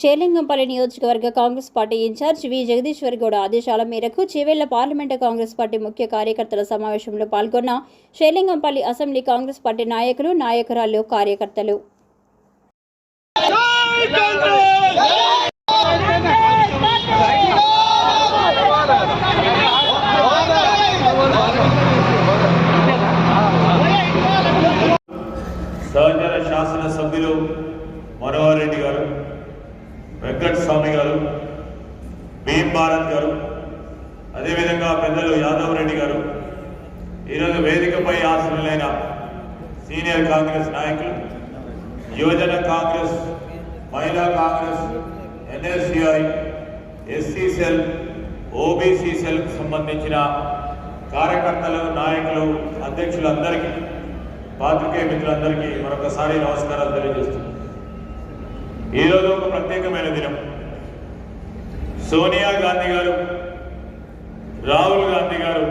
చేలింగంపల్లి నియోజకవర్గ Congress party incharge V Jagadishwar Gowda ఆదేశాల మేరకు చేవెళ్ళ పార్లమెంటు కాంగ్రెస్ పార్టీ ముఖ్య కార్యకర్తల సమావేశంలో పాల్గొన్న చేలింగంపల్లి అసెంబ్లీ కాంగ్రెస్ పార్టీ నాయకులు నాయకురాలు కార్యకర్తలు సహచర శాసన సభ్యులు మనోహర్ రెడ్డి గారు వెంకట స్వామి గారు భీమ్ భారత్ గారు అదేవిధంగా పెద్దలు యాదవ్ రెడ్డి గారు ఈరోజు వేదికపై ఆసనులైన సీనియర్ కాంగ్రెస్ నాయకులు యువజన కాంగ్రెస్ మహిళా Congress NSUI SC cell OBC సెల్కు సంబంధించిన కార్యకర్తలు నాయకులు అధ్యక్షులందరికీ పాత్రికేయ మిత్రులందరికీ మరొకసారి నమస్కారాలు తెలియజేస్తున్నాను. ఈరోజు ఒక ప్రత్యేకమైన దినం. సోనియా గాంధీ గారు రాహుల్ గాంధీ గారు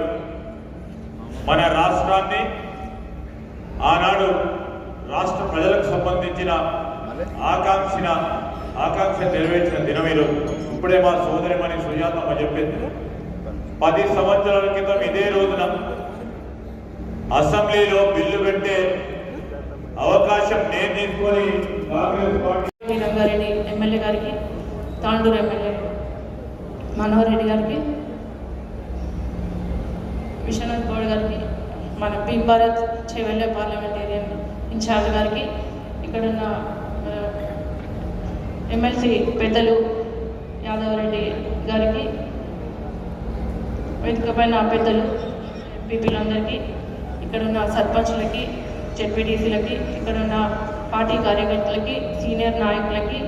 మన రాష్ట్రాన్ని ఆనాడు రాష్ట్ర ప్రజలకు సంబంధించిన ఆకాంక్ష ఆకాంక్ష నెరవేర్చిన దినం ఈరోజు ఇప్పుడే మా సోదరిమణి సుజాతమ్మ చెప్పింది. పది సంవత్సరాల క్రితం ఇదే రోజున అసెంబ్లీలో బిల్లు పెట్టే అవకాశం నేను తీసుకొని కాంగ్రెస్ పార్టీ రంగారెడ్డి ఎమ్మెల్యే గారికి తాండూరు ఎమ్మెల్యే మనోహర్ రెడ్డి గారికి విశ్వనాథ్ గౌడ్ గారికి మన భీమ్ భారత్ చెవెల్లె పార్లమెంటేరియన్ ఇన్ఛార్జ్ గారికి ఇక్కడున్న ఎమ్మెల్సీ పెద్దలు యాదవ్ రెడ్డి గారికి వేదికపైన పెద్దలు బీపీలందరికీ ఇక్కడున్న సర్పంచ్లకి జెడ్పీటీసీలకి ఇక్కడున్న పార్టీ కార్యకర్తలకి సీనియర్ నాయకులకి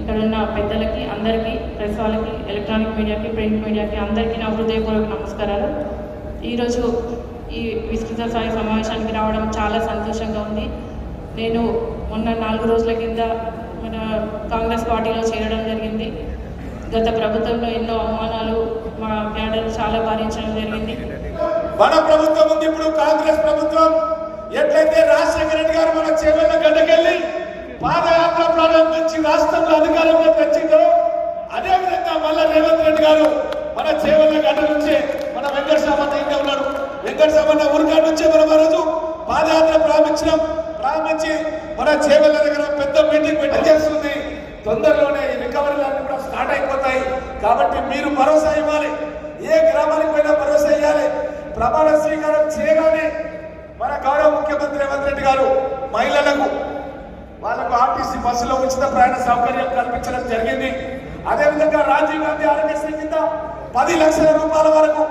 ఇక్కడున్న పెద్దలకి అందరికీ ప్రెస్ వాళ్ళకి ఎలక్ట్రానిక్ మీడియాకి ప్రింట్ మీడియాకి అందరికీ నా హృదయపూర్వక నమస్కారాలు. ఈరోజు ఈ విస్తృత స్థాయి సమావేశానికి రావడం చాలా సంతోషంగా ఉంది. నేను మొన్న నాలుగు రోజుల కింద మన కాంగ్రెస్ పార్టీలో చేరడం జరిగింది. గత ప్రభుత్వంలో ఎన్నో అవమానాలు మా క్యాడర్ చాలా భరించడం జరిగింది. మన ప్రభుత్వం ఉంది ఇప్పుడు కాంగ్రెస్ ఎట్లయితే రాజశేఖర రెడ్డి గారు మన చేవెళ్ళ గడ్డకెళ్ళి పాదయాత్ర ప్రారంభించి రాష్ట్రంలో అధికారంలో తెచ్చిందో అదే విధంగా మళ్ళా రేవంత్ రెడ్డి గారు మన చేవెళ్ళ గడ్డ నుంచే మన వెంకట సామన్న ఇంటే ఉన్నాడు. వెంకట సామన్న ఊరికాడ నుంచే మనం ఆ రోజు పాదయాత్ర ప్రారంభించినాం. ప్రారంభించి మన చేవెళ్ళ దగ్గర పెద్ద మీటింగ్ పెట్టి చేస్తుంది తొందరలోనే ఈ రికవరీలన్నీ కూడా స్టార్ట్ అయిపోతాయి. కాబట్టి మీరు భరోసా ఇవ్వాలి. ఏ గ్రామానికి పోయినా భరోసా ఇవ్వాలి. ప్రమాణ స్వీకారం చేయగానే మన గౌరవ ముఖ్యమంత్రి రేవంత్ రెడ్డి గారు మహిళలకు వాళ్ళకు ఆర్టీసీ బస్సులో ఉచిత ప్రయాణ సౌకర్యం కల్పించడం జరిగింది. అదేవిధంగా రాజీవ్ గాంధీ ఆరోగ్యశ్రీ కింద పది లక్షల రూపాయల వరకు